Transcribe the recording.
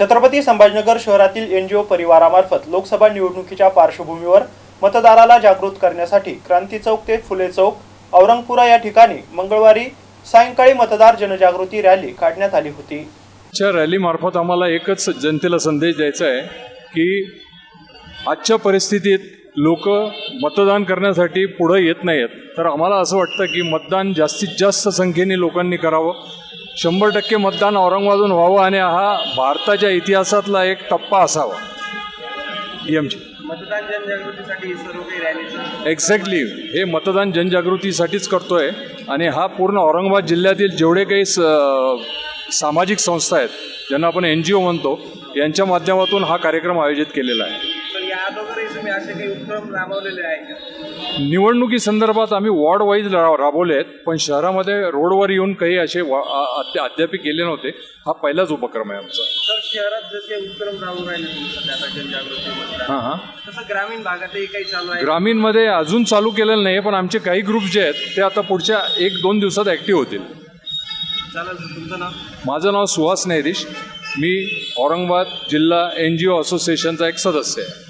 छत्रपती संभाजीनगर शहरातील एनजीओ परिवारामार्फत लोकसभा निवडणुकीच्या पार्श्वभूमीवर मतदाराला जागृत करण्यासाठी क्रांती चौक ते फुले चौक औरंगपुरा या ठिकाणी मंगळवारी सायंकाळी मतदार जनजागृती रॅली काढण्यात आली होती. च्या रॅलीमार्फत आम्हाला एकच जनतेला संदेश द्यायचा आहे की आजच्या परिस्थितीत लोक मतदान करण्यासाठी पुढं येत नाहीत. तर आम्हाला असं वाटतं की मतदान जास्तीत जास्त संख्येने लोकांनी करावं. शंभर टक्के मतदान औरंगाबादून व्हावं आणि हा भारताच्या इतिहासातला एक टप्पा असावा. ही आमची मतदान जनजागृतीसाठी सर्व काही रॅलीचं? एक्झॅक्टली हे मतदान जनजागृतीसाठीच करतोय आणि हा पूर्ण औरंगाबाद जिल्ह्यातील जेवढे काही स सामाजिक संस्था आहेत ज्यांना आपण एन जी ओ म्हणतो यांच्या माध्यमातून हा कार्यक्रम आयोजित केलेला आहे. अगोदरही तुम्ही असे काही उपक्रम राबवलेले आहे का निवडणुकी संदर्भात आम्ही वॉर्ड वाईज राबवले आहेत पण शहरामध्ये रोडवर येऊन काही असे अद्याप केले नव्हते. हा पहिलाच उपक्रम आहे आमचा. तर शहरात जसे उपक्रम राहिले हां हां. तसं ग्रामीण भागातही काही चालू आहे? ग्रामीणमध्ये अजून चालू केलेलं नाही पण आमचे काही ग्रुप जे आहेत ते आता पुढच्या एक दोन दिवसात ॲक्टिव्ह होतील. नाव? माझं नाव सुहास नैरिश. मी औरंगाबाद जिल्हा एन जी ओ असोसिएशनचा एक सदस्य आहे.